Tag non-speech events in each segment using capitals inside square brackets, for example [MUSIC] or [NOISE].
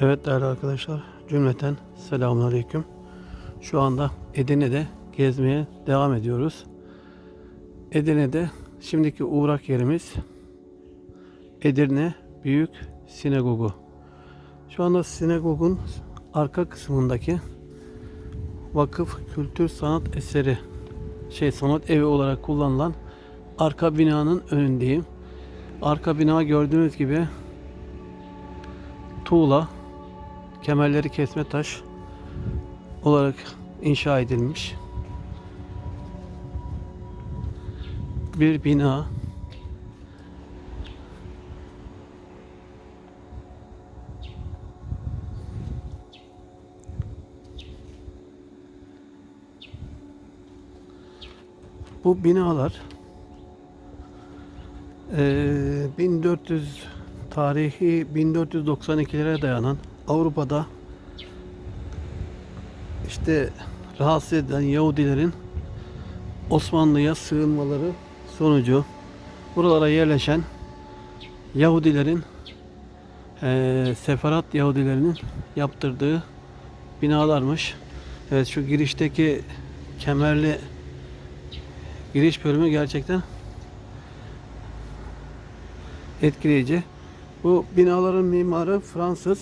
Evet değerli arkadaşlar, cümleten selamünaleyküm. Şu anda Edirne'de gezmeye devam ediyoruz. Edirne'de şimdiki uğrak yerimiz Edirne Büyük Sinagogu. Şu anda sinagogun arka kısmındaki vakıf kültür sanat eseri şey sanat evi olarak kullanılan arka binanın önündeyim. Arka bina gördüğünüz gibi tuğla, kemerleri kesme taş olarak inşa edilmiş. Bir bina. Bu binalar eee, 1400 tarihi 1492'lere dayanan Avrupa'da işte rahatsız edilen Yahudilerin Osmanlı'ya sığınmaları sonucu buralara yerleşen Yahudilerin eee Sefarat Yahudilerinin yaptırdığı binalarmış. Evet şu girişteki kemerli giriş bölümü gerçekten etkileyici. Bu binaların mimarı Fransız.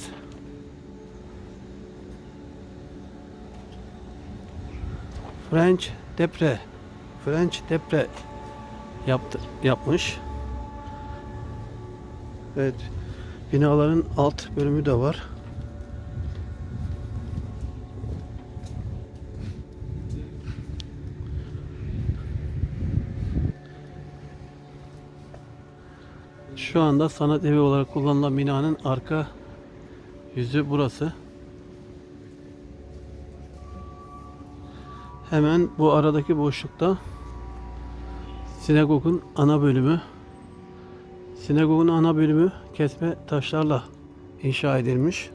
French Depre. French Depre yaptı, yapmış. Evet. Binaların alt bölümü de var. Şu anda sanat evi olarak kullanılan binanın arka yüzü burası. Hemen bu aradaki boşlukta sinagogun ana bölümü. Sinagogun ana bölümü kesme taşlarla inşa edilmiş.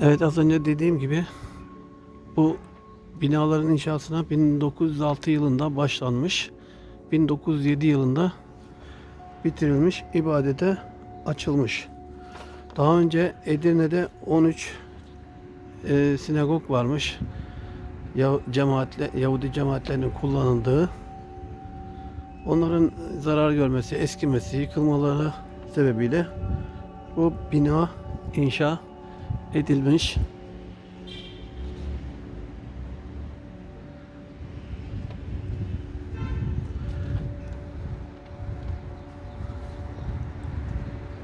Evet az önce dediğim gibi bu binaların inşasına 1906 yılında başlanmış. 1907 yılında bitirilmiş, ibadete açılmış. Daha önce Edirne'de 13 e, sinagog varmış. Ya, cemaatle, Yahudi cemaatlerinin kullanıldığı. Onların zarar görmesi, eskimesi, yıkılmaları sebebiyle bu bina inşa edilmiş.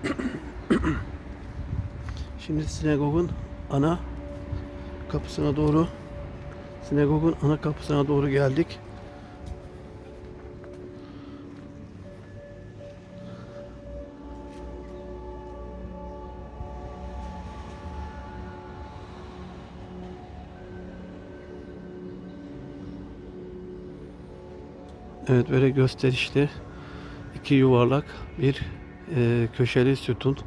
[CLEARS THROAT] Şimdi sinagogun ana kapısına doğru sinagogun ana kapısına doğru geldik. Evet böyle gösterişli iki yuvarlak bir eee, köşeli sütun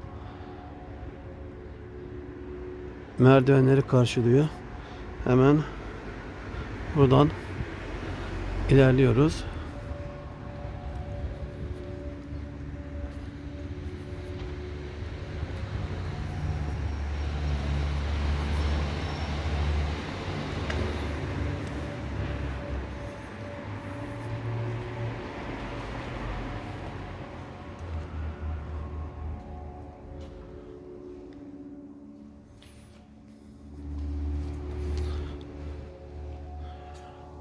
merdivenleri karşılıyor. Hemen buradan ilerliyoruz.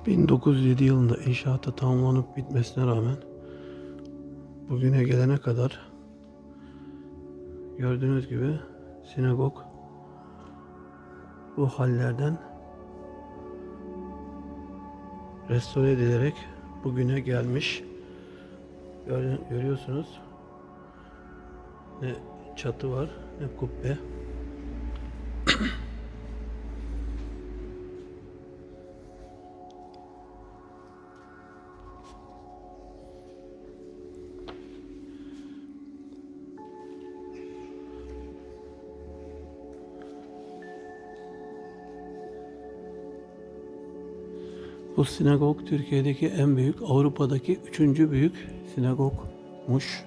...1907 yılında inşaata tamamlanıp bitmesine rağmen... ...bugüne gelene kadar... ...gördüğünüz gibi... ...sinagog... ...bu hallerden... ...restore edilerek... ...bugüne gelmiş... Gör- ...görüyorsunuz... ...ne çatı var... ...ne kubbe... Bu sinagog Türkiye'deki en büyük, Avrupa'daki üçüncü büyük sinagogmuş.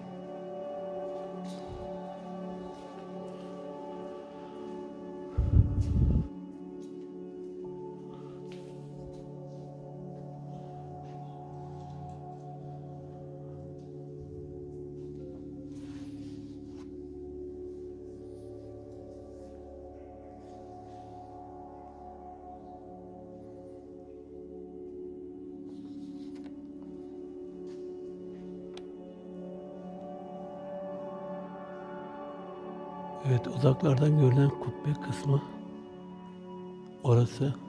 Evet uzaklardan görülen kubbe kısmı orası.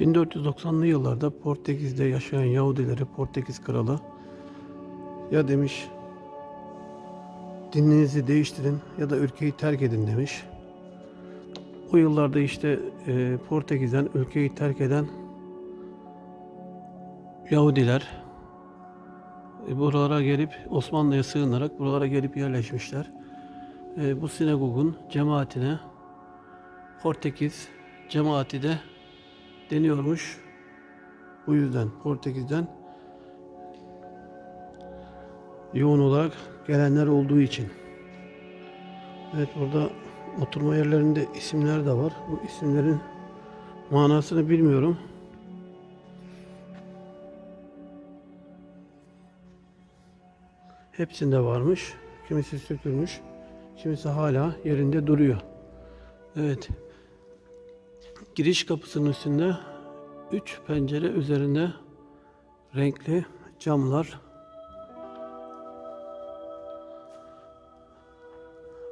...1490'lı yıllarda Portekiz'de yaşayan Yahudileri Portekiz kralı... ...ya demiş... ...dininizi değiştirin ya da ülkeyi terk edin demiş. O yıllarda işte e, Portekiz'den ülkeyi terk eden... Yahudiler... e, ...buralara gelip Osmanlı'ya sığınarak buralara gelip yerleşmişler. E, bu sinagogun cemaatine... Portekiz cemaati de deniyormuş. Bu yüzden Portekiz'den yoğun olarak gelenler olduğu için. Evet burada oturma yerlerinde isimler de var. Bu isimlerin manasını bilmiyorum. Hepsinde varmış. Kimisi sökülmüş. Kimisi hala yerinde duruyor. Evet. Giriş kapısının üstünde üç pencere üzerinde renkli camlar.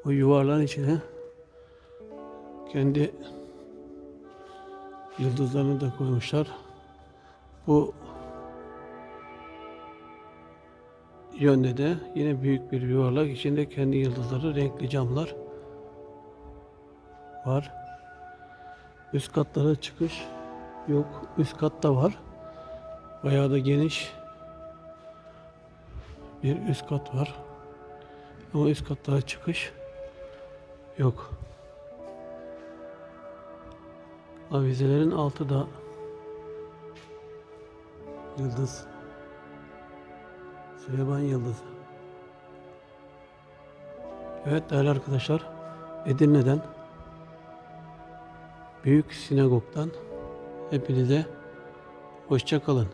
O yuvarlağın içine kendi yıldızlarını da koymuşlar. Bu yönde de yine büyük bir yuvarlak içinde kendi yıldızları renkli camlar var. Üst katlara çıkış yok. Üst katta var. Bayağı da geniş bir üst kat var. Ama üst katlara çıkış yok. Avizelerin altı da yıldız. Süleyman Yıldızı. Evet değerli arkadaşlar Edirne'den Büyük Sinagog'dan hepinize hoşça kalın.